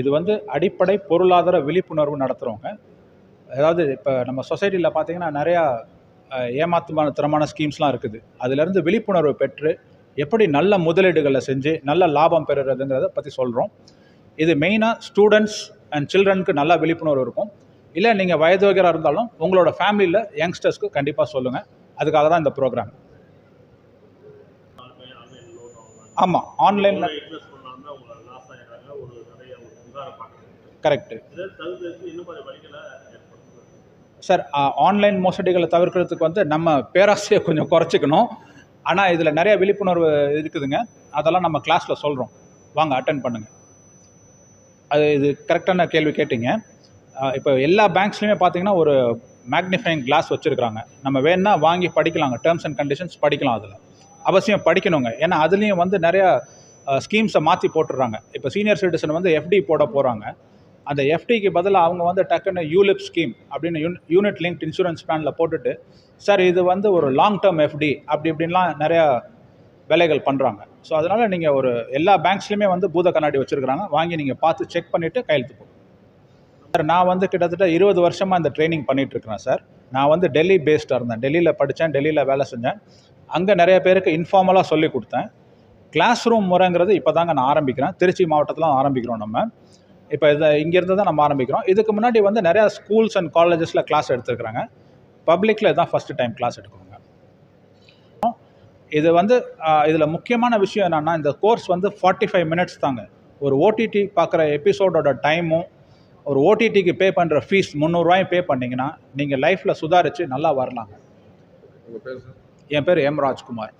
இது வந்து அடிப்படை பொருளாதார விழிப்புணர்வு நடத்துகிறவங்க அதாவது இப்போ நம்ம சொசைட்டியில் பார்த்தீங்கன்னா நிறையா ஏமாத்துமான தரமான ஸ்கீம்ஸ்லாம் இருக்குது. அதிலேருந்து விழிப்புணர்வு பெற்று எப்படி நல்ல முதலீடுகளை செஞ்சு நல்ல லாபம் பெறுறதுங்கிறத பற்றி சொல்கிறோம் இது மெயினாக ஸ்டூடெண்ட்ஸ் அண்ட் சில்ட்ரனுக்கு நல்ல விழிப்புணர்வு இருக்கும். இல்லை நீங்கள் வயதுவகராக இருந்தாலும் உங்களோட ஃபேமிலியில் யங்ஸ்டர்ஸ்க்கு கண்டிப்பாக சொல்லுங்கள் அதுக்காக தான் இந்த ப்ரோக்ராம். ஆமாம் ஆன்லைனில் இன்வெஸ்ட் பண்ணாம அவங்க லாஸ் ஆயிடுறாங்க ஒரு நிறைய ஒரு புகார பார்க்குறாங்க கரெக்டு சார் ஆன்லைன் மோசடிகளை தவிர்க்கிறதுக்கு வந்து நம்ம பேராசையை கொஞ்சம் குறைச்சிக்கணும். ஆனால் இதில் நிறைய விழிப்புணர்வு இருக்குதுங்க. அதெல்லாம் நம்ம கிளாஸில் சொல்கிறோம் வாங்க அட்டன் பண்ணுங்கள் அது இது கரெக்டான கேள்வி கேட்டிங்க. இப்போ எல்லா பேங்க்ஸ்லையுமே பார்த்தீங்கன்னா ஒரு மேக்னிஃபைங் கிளாஸ் வச்சுருக்காங்க நம்ம வேணா வாங்கி படிக்கலாங்க. டேர்ம்ஸ் அண்ட் கண்டிஷன்ஸ் படிக்கலாம் அதில். அவசியம் படிக்கணுங்க. ஏன்னா அதுலேயும் வந்து நிறையா ஸ்கீம்ஸை மாற்றி போட்டுடுறாங்க. இப்போ சீனியர் சிட்டிசன் வந்து எஃப்டி போட போகிறாங்க அந்த எஃப்டிக்கு பதிலாக அவங்க வந்து டக்குன்னு யூலிப் ஸ்கீம் அப்படின்னு யூன் யூனிட் லிங்க் இன்சூரன்ஸ் பிளானில் போட்டுட்டு சார் இது வந்து ஒரு லாங் டேர்ம் எஃப்டி அப்படி இப்படின்லாம் நிறையா வேலைகள் பண்ணுறாங்க ஸோ அதனால் நீங்கள் ஒரு எல்லா பேங்க்ஸ்லையுமே வந்து பூத கண்ணாடி வச்சுருக்கிறாங்க. வாங்கி நீங்கள் பார்த்து செக் பண்ணிவிட்டு கையெழுத்து போடுங்க. சார் நான் வந்து கிட்டத்தட்ட இருபது வருஷமாக இந்த ட்ரைனிங் பண்ணிகிட்ருக்கிறேன் சார். நான் வந்து டெல்லி பேஸ்டாக இருந்தேன். டெல்லியில் படித்தேன் டெல்லியில் வேலை செஞ்சேன். அங்கே நிறைய பேருக்கு இன்ஃபார்மலாக சொல்லி கொடுத்தேன். கிளாஸ் ரூம் முறைங்கிறது இப்போ தாங்க நான் ஆரம்பிக்கிறேன். திருச்சி மாவட்டத்தில் ஆரம்பிக்கிறோம் நம்ம. இப்போ இதை இங்கேருந்து தான் நம்ம ஆரம்பிக்கிறோம். இதுக்கு முன்னாடி வந்து நிறையா ஸ்கூல்ஸ் அண்ட் காலேஜஸில் கிளாஸ் எடுத்துருக்குறாங்க. பப்ளிக்கில் தான் ஃபஸ்ட்டு டைம் கிளாஸ் எடுக்கிறோங்க இது வந்து இதில் முக்கியமான விஷயம் என்னென்னா இந்த கோர்ஸ் வந்து ஃபார்ட்டி ஃபைவ் மினிட்ஸ் தாங்க. ஒரு ஓடிடி பார்க்குற எபிசோடோட டைமும் ஒரு ஓடிடிக்கு பே பண்ணுற ஃபீஸ் முந்நூறுரூவாயும் பே பண்ணிங்கன்னா நீங்கள் லைஃப்பில் சுதாரித்து நல்லா வரலாங்க. என் பேர் எம் ராஜ்குமார்.